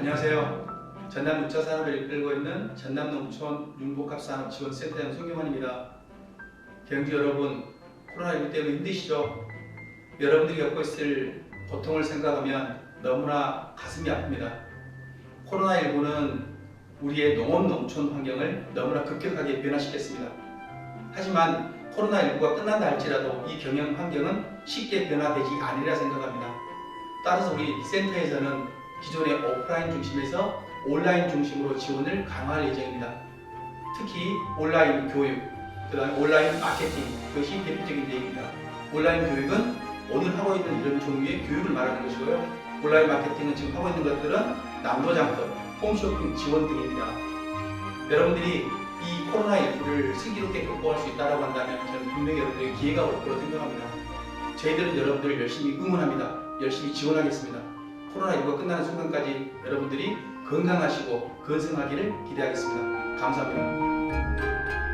안녕하세요. 전남 농차 산업을 이끌고 있는 전남 농촌 융복합 산업 지원센터장 송경환입니다. 경주 여러분, 코로나19 때문에 힘드시죠? 여러분들이 겪고 있을 고통을 생각하면 너무나 가슴이 아픕니다. 코로나19는 우리의 농업 농촌 환경을 너무나 급격하게 변화시켰습니다. 하지만 코로나19가 끝난다 할지라도 이 경영 환경은 쉽게 변화되지 않으리라 생각합니다. 따라서 우리 센터에서는 기존의 오프라인 중심에서 온라인 중심으로 지원을 강화할 예정입니다. 특히 온라인 교육, 그다음 온라인 마케팅 그것이 대표적인 내용입니다. 온라인 교육은 오늘 하고 있는 이런 종류의 교육을 말하는 것이고요. 온라인 마케팅은 지금 하고 있는 것들은 남도장터, 홈쇼핑 지원 등입니다. 여러분들이 이 코로나19를 슬기롭게 극복할 수 있다고 한다면 저는 분명히 여러분들에게 기회가 올 거라고 생각합니다. 저희들은 여러분들을 열심히 응원합니다. 열심히 지원하겠습니다. 코로나19가 끝나는 순간까지 여러분들이 건강하시고 건승하기를 기대하겠습니다. 감사합니다.